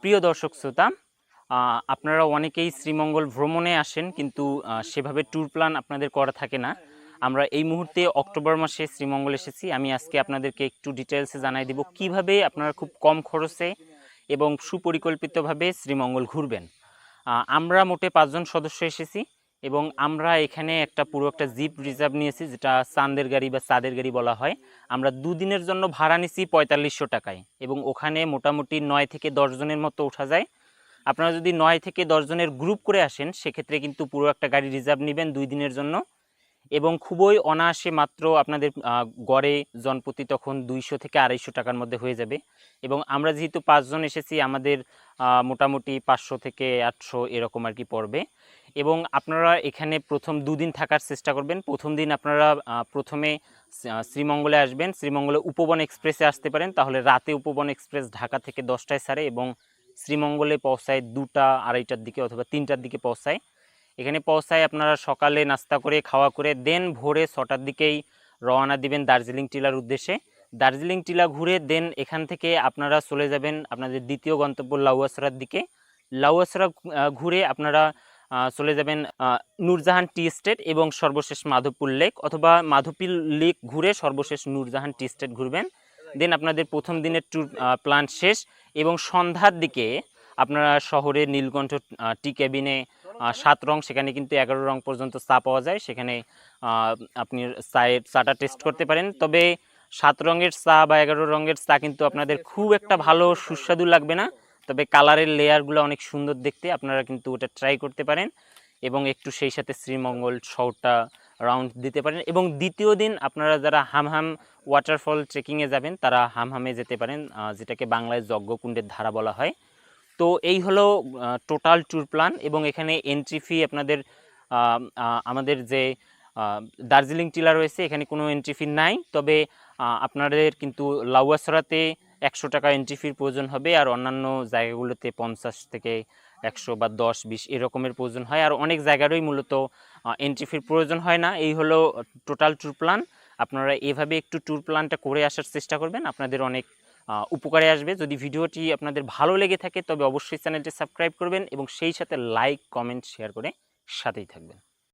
প্রিয় দর্শক শ্রোতা আপনারা অনেকেই শ্রীমঙ্গল ভ্রমণে আসেন, কিন্তু সেভাবে ট্যুর প্ল্যান আপনাদের করা থাকে না। আমরা এই মুহূর্তে অক্টোবর মাসে শ্রীমঙ্গল এসেছি। আমি আজকে আপনাদেরকে একটু ডিটেলসে জানাই দেব কীভাবে আপনারা খুব কম খরচে এবং সুপরিকল্পিতভাবে শ্রীমঙ্গল ঘুরবেন। আমরা মোটে পাঁচজন সদস্য এসেছি। এবং আমরা এখানে একটা পুরো একটা জিপ রিজার্ভ নিয়েছি, যেটা চাঁদের গাড়ি বা চাঁদের গাড়ি বলা হয়। আমরা দুদিনের জন্য ভাড়া নিছি পঁয়তাল্লিশশো টাকায় এবং ওখানে মোটামুটি নয় থেকে দশ জনের মতো ওঠা যায়। আপনারা যদি নয় থেকে দশ জনের গ্রুপ করে আসেন, সেক্ষেত্রে কিন্তু পুরো একটা গাড়ি রিজার্ভ নেবেন দুই দিনের জন্য। এবং খুবই অনায়াসে মাত্র আপনাদের গড়ে জনপ্রতি তখন দুইশো থেকে আড়াইশো টাকার মধ্যে হয়ে যাবে। এবং আমরা যেহেতু পাঁচজন এসেছি, আমাদের মোটামুটি পাঁচশো থেকে আটশো এরকম আর কি পড়বে। এবং আপনারা এখানে প্রথম দুদিন থাকার চেষ্টা করবেন। প্রথম দিন আপনারা প্রথমে শ্রীমঙ্গলে আসবেন। শ্রীমঙ্গলে উপবন এক্সপ্রেসে আসতে পারেন। তাহলে রাতে উপবন এক্সপ্রেস ঢাকা থেকে দশটায় ছাড়ে এবং শ্রীমঙ্গলে পৌঁছায় দুটা, আড়াইটার দিকে অথবা তিনটার দিকে পৌঁছায়। এখানে পৌঁছায় আপনারা সকালে নাস্তা করে, খাওয়া করে, দেন ভোরে ছটার দিকেই রওনা দিবেন দার্জিলিং টিলার উদ্দেশ্যে। দার্জিলিং টিলা ঘুরে দেন এখান থেকে আপনারা চলে যাবেন আপনাদের দ্বিতীয় গন্তব্য লাউয়াসরার দিকে। লাউয়াসরা ঘুরে আপনারা চলে যাবেন নূরজাহান টি স্টেট এবং সর্বশেষ মাধবপুর লেক অথবা মাধবপুর লেক ঘুরে সর্বশেষ নূরজাহান টি স্টেট ঘুরবেন। দেন আপনাদের প্রথম দিনের ট্যুর প্ল্যান শেষ এবং সন্ধ্যার দিকে আপনারা শহরে নীলকণ্ঠ টি ক্যাবিনে সাত রং, সেখানে কিন্তু এগারো রং পর্যন্ত চা পাওয়া যায়। সেখানে আপনি চায়ের চাটা টেস্ট করতে পারেন। তবে সাত রঙের চা বা এগারো রঙের চা কিন্তু আপনাদের খুব একটা ভালো সুস্বাদু লাগবে না। তবে কালারের লেয়ারগুলো অনেক সুন্দর দেখতে, আপনারা কিন্তু ওটা ট্রাই করতে পারেন এবং একটু সেই সাথে শ্রীমঙ্গল শহরটা রাউন্ড দিতে পারেন এবং দ্বিতীয় দিন আপনারা যারা হামহাম ওয়াটারফল ট্রেকিংয়ে যাবেন, তারা হামহামে যেতে পারেন যেটাকে বাংলায় যজ্ঞকুণ্ডের ধারা বলা হয়। তো এই হলো টোটাল ট্যুর প্ল্যান এবং এখানে এন্ট্রি ফি আপনাদের আমাদের যে দার্জিলিং টিলা রয়েছে, এখানে কোনো এন্ট্রি ফি নাই। তবে আপনাদের কিন্তু লাউয়াসরাতে একশো টাকা এন্ট্রি ফির প্রয়োজন হবে আর অন্যান্য জায়গাগুলোতে পঞ্চাশ থেকে একশো বা দশ, বিশ এরকমের প্রয়োজন হয়। আর অনেক জায়গারই মূলত এন্ট্রি ফির প্রয়োজন হয় না। এই হলো টোটাল ট্যুর প্ল্যান আপনারা এভাবে একটু ট্যুর প্ল্যানটা করে আসার চেষ্টা করবেন। আপনাদের অনেক উপকারে আসবে। যদি ভিডিওটি আপনাদের ভালো লেগে থাকে, তবে অবশ্যই চ্যানেলটি সাবস্ক্রাইব করবেন এবং সেই সাথে লাইক কমেন্ট শেয়ার করে সাথেই থাকবেন।